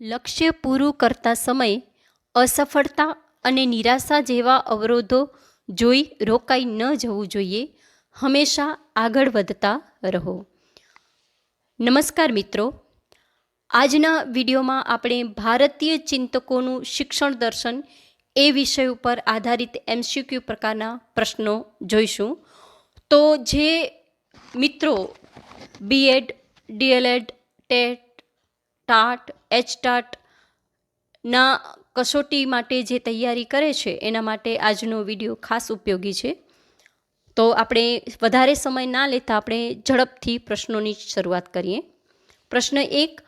લક્ષ્ય પૂરું કરતા સમયે અસફળતા અને નિરાશા જેવા અવરોધો જોઈ રોકાઈ ન જવું જોઈએ. હંમેશા આગળ વધતા રહો. નમસ્કાર મિત્રો. આજના વિડીયોમાં આપણે ભારતીય ચિંતકોનું શિક્ષણ દર્શન એ વિષય ઉપર આધારિત એમસીક્યુ પ્રકારના પ્રશ્નો જોઈશું. તો જે મિત્રો BEd DElEd TET TAT H TAT ના કસોટી માટે જે તૈયારી કરે છે, એના માટે આજનો વીડિયો ખાસ ઉપયોગી છે. તો આપણે વધારે સમય ના લેતા આપણે ઝડપથી પ્રશ્નોની શરૂઆત કરીએ. પ્રશ્ન એક,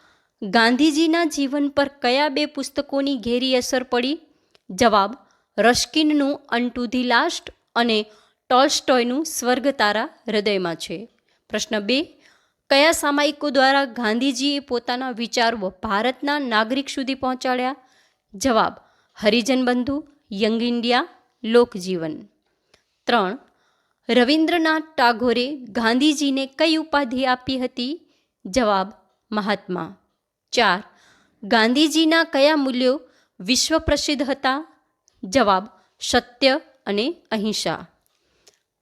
ગાંધીજીના જીવન પર કયા બે પુસ્તકોની ઘેરી અસર પડી? જવાબ રસ્કિનનું અન ટુ ધી લાસ્ટ અને ટોલ્સ્ટોયનું સ્વર્ગ તારા હૃદયમાં છે. પ્રશ્ન બે કયા સામાયિકો દ્વારા ગાંધીજીએ પોતાના વિચારો ભારતના નાગરિક સુધી પહોંચાડ્યા? જવાબ, હરિજન બંધુ, યંગ ઇન્ડિયા લોકજીવન ત્રણ, રવિન્દ્રનાથ ટાગોરે ગાંધીજીને કઈ ઉપાધિ આપી હતી? જવાબ, મહાત્મા. ચાર, ગાંધીજીના કયા મૂલ્યો વિશ્વ પ્રસિદ્ધ હતા? જવાબ, સત્ય અને અહિંસા.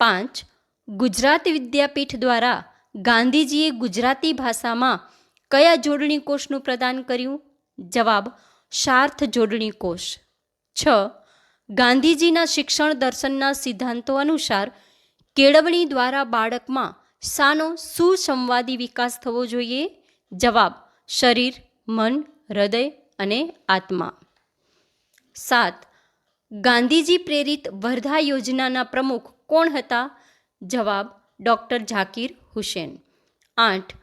પાંચ, ગુજરાત વિદ્યાપીઠ દ્વારા ગાંધીજીએ ગુજરાતી ભાષામાં કયા જોડણી કોષનું પ્રદાન કર્યું? જવાબ, સાર્થ જોડણી કોષ. છ, ગાંધીજીના શિક્ષણ દર્શનના સિદ્ધાંતો અનુસાર કેળવણી દ્વારા બાળકમાં શાનો સુસંવાદી વિકાસ થવો જોઈએ? જવાબ, શરીર, મન, હૃદય અને આત્મા. સાત, ગાંધીજી પ્રેરિત વર્ધા યોજનાના પ્રમુખ કોણ હતા? જવાબ, ડૉક્ટર ઝાકીર હુસેન. આઠ,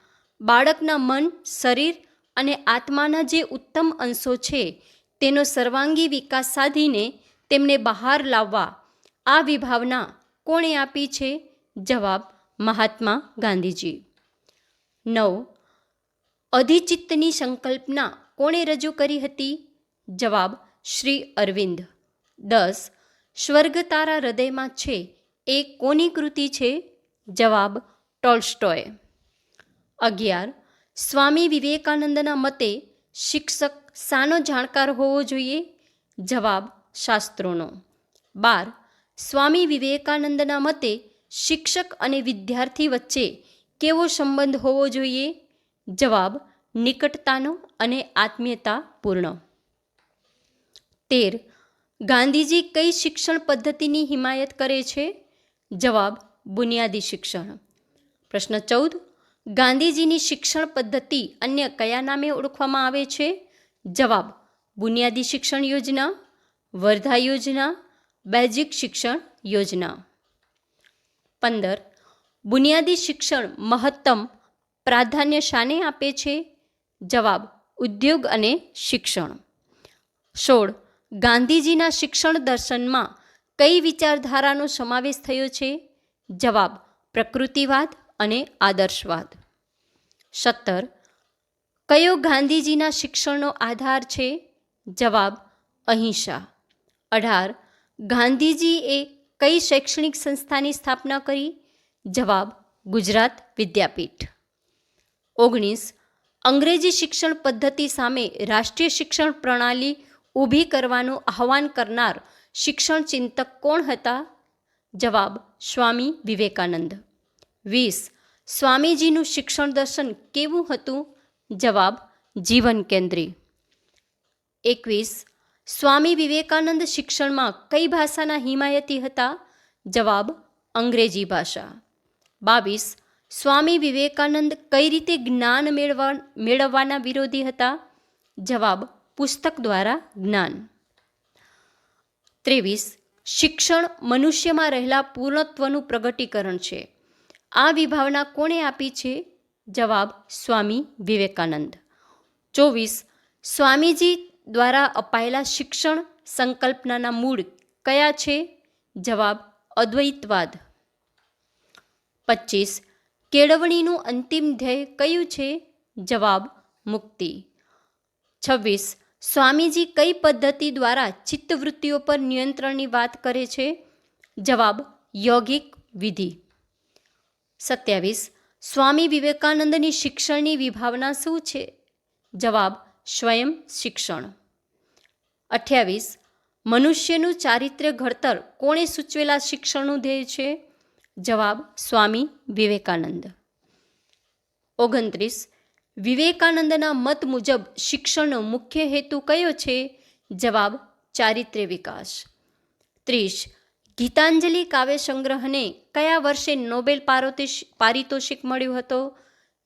બાળકના મન, શરીર અને આત્માના જે ઉત્તમ અંશો છે, તેનો સર્વાંગી વિકાસ સાધીને તેમને બહાર લાવવા આ વિભાવના કોણે આપી છે? જવાબ, મહાત્મા ગાંધીજી. નવ, અધિચિત્તની સંકલ્પના કોણે રજૂ કરી હતી? જવાબ, શ્રી અરવિંદ. દસ, સ્વર્ગ તારા હૃદયમાં છે, એ કોની કૃતિ છે? જવાબ ટોલ્સ્ટોય. અગિયાર, સ્વામી વિવેકાનંદના મતે શિક્ષક શાનો જાણકાર હોવો જોઈએ? જવાબ, શાસ્ત્રોનો. બાર, સ્વામી વિવેકાનંદના મતે શિક્ષક અને વિદ્યાર્થી વચ્ચે કેવો સંબંધ હોવો જોઈએ? જવાબ, નિકટતાનો અને આત્મીયતાપૂર્ણ. તેર, ગાંધીજી કઈ શિક્ષણ પદ્ધતિની હિમાયત કરે છે? જવાબ, બુનિયાદી શિક્ષણ. પ્રશ્ન ચૌદ, ગાંધીજીની શિક્ષણ પદ્ધતિ અન્ય કયા નામે ઓળખવામાં આવે છે? જવાબ, બુનિયાદી શિક્ષણ યોજના, વર્ધા યોજના, બેઝિક શિક્ષણ યોજના. પંદર, બુનિયાદી શિક્ષણ મહત્તમ પ્રાધાન્ય શાને આપે છે? જવાબ, ઉદ્યોગ અને શિક્ષણ. સોળ, ગાંધીજીના શિક્ષણ દર્શનમાં કઈ વિચારધારાનો સમાવેશ થયો છે? જવાબ, પ્રકૃતિવાદ અને આદર્શવાદ. સત્તર, કયો ગાંધીજીના શિક્ષણનો આધાર છે? જવાબ, અહિંસા. અઢાર, ગાંધીજીએ કઈ શૈક્ષણિક સંસ્થાની સ્થાપના કરી? જવાબ, ગુજરાત વિદ્યાપીઠ. ઓગણીસ, અંગ્રેજી શિક્ષણ પદ્ધતિ સામે રાષ્ટ્રીય શિક્ષણ પ્રણાલી ઊભી કરવાનું આહ્વાન કરનાર શિક્ષણ ચિંતક કોણ હતા? જવાબ, સ્વામી વિવેકાનંદ. વીસ. સ્વામીજીનું શિક્ષણ દર્શન કેવું હતું? જવાબ, જીવન કેન્દ્રી. એકવીસ. સ્વામી વિવેકાનંદ શિક્ષણમાં કઈ ભાષાના હિમાયતી હતા? જવાબ, અંગ્રેજી ભાષા. બાવીસ. સ્વામી વિવેકાનંદ કઈ રીતે જ્ઞાન મેળવા, મેળવવાના વિરોધી હતા? જવાબ, પુસ્તક દ્વારા જ્ઞાન. ત્રેવીસ. શિક્ષણ મનુષ્યમાં રહેલા પૂર્ણત્વનું પ્રગટીકરણ છે. આ વિભાવના કોણે આપી છે? જવાબ સ્વામી વિવેકાનંદ. ચોવીસ, સ્વામીજી દ્વારા અપાયેલા શિક્ષણ સંકલ્પનાના મૂળ કયા છે? જવાબ અદ્વૈતવાદ. પચીસ, કેળવણીનું અંતિમ ધ્યેય કયું છે? જવાબ મુક્તિ. છવ્વીસ, સ્વામીજી કઈ પદ્ધતિ દ્વારા ચિત્તવૃત્તિઓ પર નિયંત્રણની વાત કરે છે? જવાબ યૌગિક વિધિ. સત્યાવીસ, સ્વામી વિવેકાનંદની શિક્ષણની વિભાવના શું છે? જવાબ, સ્વયં શિક્ષણ. અઠ્યાવીસ, મનુષ્યનું ચારિત્ર્ય ઘડતર કોણે સૂચવેલા શિક્ષણનું ધ્યેય છે? જવાબ, સ્વામી વિવેકાનંદ. ઓગણત્રીસ, વિવેકાનંદના મત મુજબ શિક્ષણનો મુખ્ય હેતુ કયો છે? જવાબ, ચારિત્ર્ય વિકાસ. ત્રીસ ગીતાંજલિ કાવ્ય સંગ્રહને કયા વર્ષે નોબેલ પારિતોષિક પારિતોષિક મળ્યું હતો?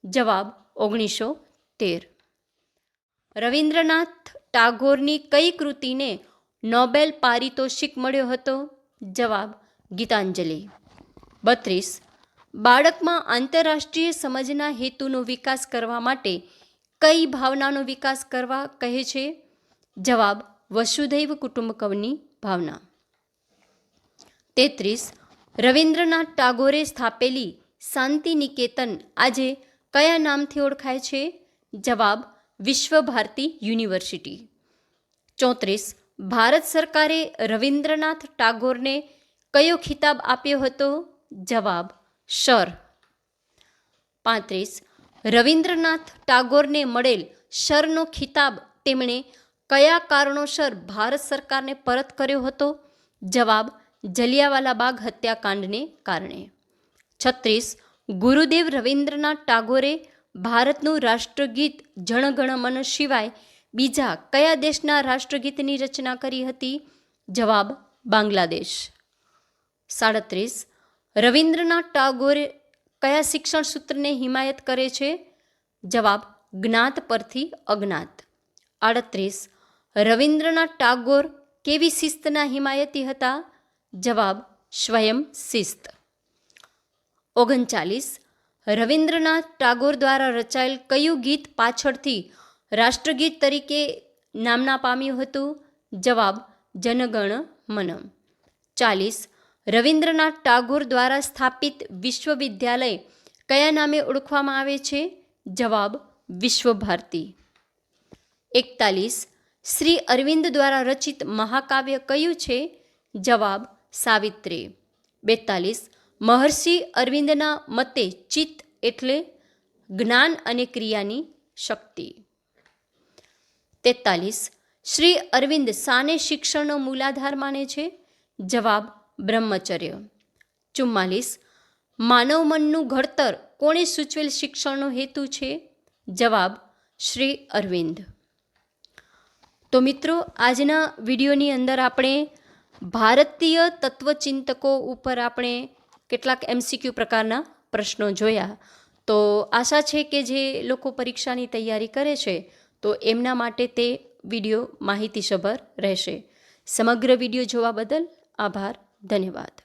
જવાબ, ઓગણીસો તેર. રવિન્દ્રનાથ ટાગોરની કઈ કૃતિને નોબેલ પારિતોષિક મળ્યો હતો? જવાબ, ગીતાંજલિ. બત્રીસ. બાળકમાં આંતરરાષ્ટ્રીય સમજના હેતુનો વિકાસ કરવા માટે કઈ ભાવનાનો વિકાસ કરવા કહે છે? જવાબ, વસુધૈવ કુટુંબકમની ભાવના. તેત્રીસ, રવિન્દ્રનાથ ટાગોરે સ્થાપેલી શાંતિ નિકેતન આજે કયા નામથી ઓળખાય છે? જવાબ વિશ્વ ભારતી યુનિવર્સિટી. ચોત્રીસ, ભારત સરકારે રવિન્દ્રનાથ ટાગોરને કયો ખિતાબ આપ્યો હતો? જવાબ સર પાંત્રીસ, રવિન્દ્રનાથ ટાગોરને મળેલ શરનો ખિતાબ તેમણે કયા કારણોસર ભારત સરકારને પરત કર્યો હતો? જવાબ જલિયાવાલા બાગ હત્યાકાંડને કારણે. છત્રીસ, ગુરુદેવ રવિન્દ્રનાથ ટાગોરે ભારતનું રાષ્ટ્રગીત જણગણમન સિવાય બીજા કયા દેશના રાષ્ટ્રગીતની રચના કરી હતી? જવાબ, બાંગ્લાદેશ. સાડત્રીસ, રવિન્દ્રનાથ ટાગોરે કયા શિક્ષણ સૂત્રને હિમાયત કરે છે? જવાબ, જ્ઞાત પરથી અજ્ઞાત. આડત્રીસ, રવિન્દ્રનાથ ટાગોર કેવી શિસ્તના હિમાયતી હતા? જવાબ, સ્વયં શિસ્ત. ઓગણચાલીસ, રવિન્દ્રનાથ ટાગોર દ્વારા રચાયેલ કયું ગીત પાછળથી રાષ્ટ્રગીત તરીકે નામના પામ્યું હતું? જવાબ, જનગણ મન ચાલીસ, રવિન્દ્રનાથ ટાગોર દ્વારા સ્થાપિત વિશ્વવિદ્યાલય કયા નામે ઓળખવામાં આવે છે? જવાબ વિશ્વ ભારતી એકતાલીસ, શ્રી અરવિંદ દ્વારા રચિત મહાકાવ્ય કયું છે? જવાબ સાવિત્રી. બેતાલીસ, મહર્ષિ અરવિંદના મતે ચિત્ત એટલે જ્ઞાન અને ક્રિયાની શક્તિ. તેતાલીસ, શ્રી અરવિંદ સાને શિક્ષણનો મૂલાધાર માને છે? જવાબ, બ્રહ્મચર્ય. ચુમ્માલીસ, માનવ મનનું ઘડતર કોણે સૂચવેલ શિક્ષણનો હેતુ છે? જવાબ, શ્રી અરવિંદ. તો મિત્રો, આજના વિડીયોની અંદર આપણે ભારતીય તત્વચિંતકો ઉપર આપણે કેટલાક એમસીક્યુ પ્રકારના પ્રશ્નો જોયા. તો આશા છે કે જે લોકો પરીક્ષાની તૈયારી કરે છે, તો એમના માટે તે વીડિયો માહિતીસભર રહેશે. સમગ્ર વીડિયો જોવા બદલ આભાર, ધન્યવાદ.